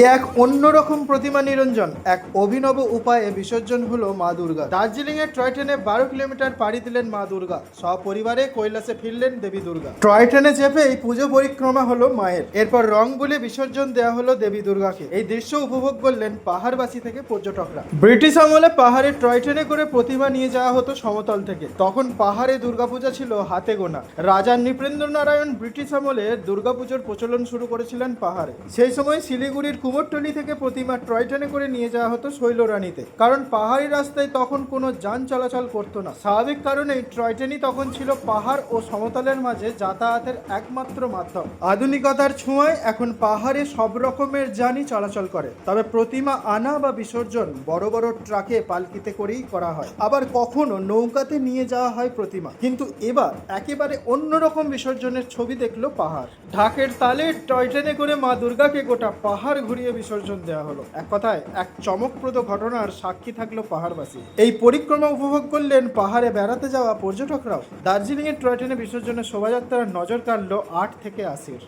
এ এক অন্যরকম প্রতিমা নিরঞ্জন। এক অভিনব উপায়ে বিসর্জন হলো মা দুর্গা। দার্জিলিং এর টয় ট্রেনে বারো কিলোমিটার পাড়ি দিলেন মা দুর্গা। সপরিবারে কৈলাসে ফিরলেন দেবী দুর্গা। টয় ট্রেনে চেপে এই পুজো পরিক্রমা হলো মায়ের। এরপর রং বলে বিসর্জন দেওয়া হলো দেবী দুর্গাকে। এই দৃশ্য উপভোগ করলেন পাহাড়বাসী থেকে পর্যটকরা। ব্রিটিশ আমলে পাহাড়ে টয় ট্রেনে করে প্রতিমা নিয়ে যাওয়া হতো সমতল থেকে। তখন পাহাড়ে দুর্গাপূজা ছিল হাতে গোনা। রাজা নৃপেন্দ্র নারায়ণ ব্রিটিশ আমলে দুর্গাপুজোর প্রচলন শুরু করেছিলেন পাহাড়ে। সেই সময় শিলিগুড়ির কুমোরটলি থেকে প্রতিমা টয় ট্রেনে করে নিয়ে যাওয়া হতো শৈলরানীতে। কারণ পাহাড়ি রাস্তায় তখন কোনো যান চলাচল করতো না। স্বাভাবিক কারণেই টয় ট্রেনই তখন ছিল পাহাড় ও সমতলের মাঝে যাতায়াতের একমাত্র মাধ্যম। আধুনিকতার ছোঁয়ায় এখন পাহাড়ে সব রকমের যানই চলাচল করে। তবে প্রতিমা আনা বা বিসর্জন বড় বড় ট্রাকে পালকিতে করেই করা হয়। আবার কখনো নৌকাতে নিয়ে যাওয়া হয় প্রতিমা। কিন্তু এবার একেবারে অন্যরকম বিসর্জনের ছবি দেখল পাহাড়। ঢাকের তালে টয় ট্রেনে করে মা দুর্গাকে গোটা পাহাড় ঘুরিয়ে বিসর্জন দেওয়া হলো। এক কথায়, এক চমকপ্রদ ঘটনার সাক্ষী থাকল পাহাড়বাসী। এই পরিক্রমা উপভোগ করলেন পাহাড়ে বেড়াতে যাওয়া পর্যটকরাও। দার্জিলিংয়ের টয় ট্রেনে বিসর্জনের শোভাযাত্রার নজর কাড়লো আট থেকে আশির।